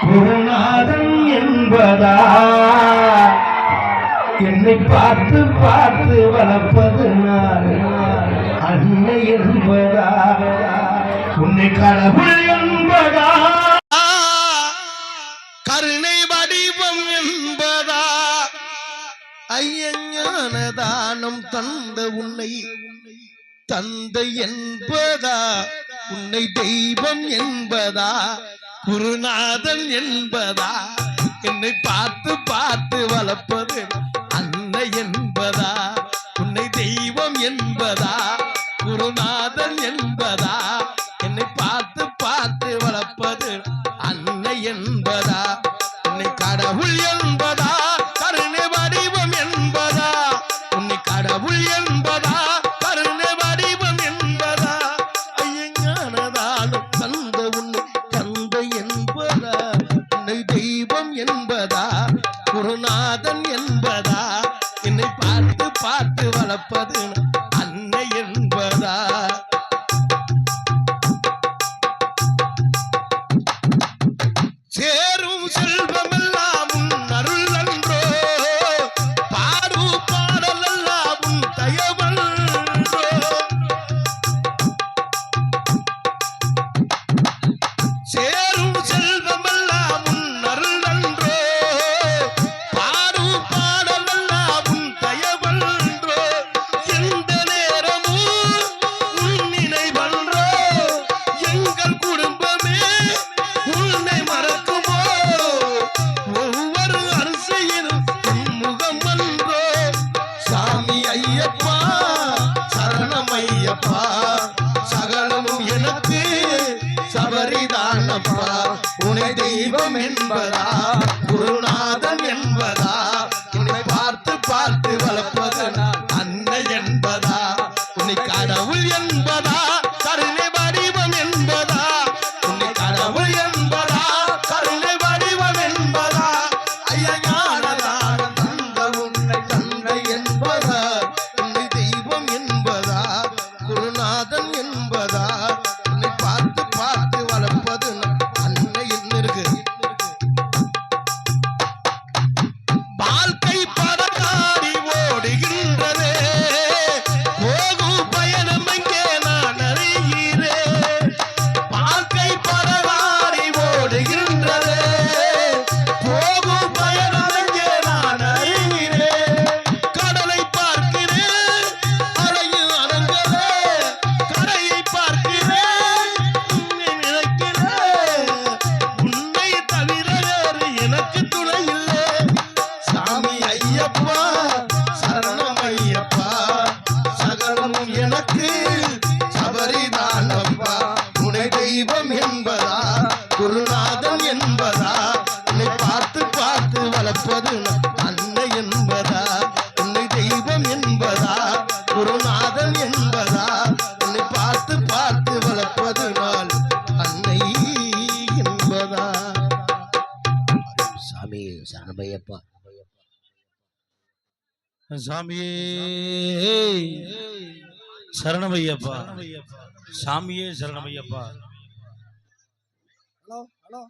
குருநாதன் என்பதா? என்னை பார்த்து பார்த்து வளர்ப்பது நான். அன்னை என்பதா? உன்னை கடவுள் என்பதா? கருணை வடிவம் என்பதா? ஐயஞான தானம் தந்த உன்னை தந்தை என்பதா? உன்னை தெய்வம் என்பதா? குருநாதன் என்பதா? என்னை பார்த்து பார்த்து வளர்ப்பது அன்னை என்பதா? உன்னை தெய்வம் என்பதா? குருநாதன் என்பதா? என்னை பார்த்து நாதன் என்பதா? என்னை பார்த்து பார்த்து வளர்ப்பது அன்னை என் தெய்வம் என்பதா? குருநாதன் என்பதா? உன்னை பார்த்து பார்த்து வளர்ப்பதனா? ஐயப்பா சரணம் ஐயப்பா. சகலமும் எனக்கு சபரிதானப்பா துணை தெய்வம் என்பதா குருநாதன் என்பதா? உன்னை பார்த்து பார்த்து வளர்ப்பது அன்னை என்பதா? உன்னை தெய்வம் என்பதா? குருநாதன் என்பதா? உன்னை பார்த்து பார்த்து வளர்ப்பது நான் அன்னை என்பதா? சாமி சரணமையப்பா சாமியே சரணமையப்பா. சாமியே சரணமையப்பா. Hello hello.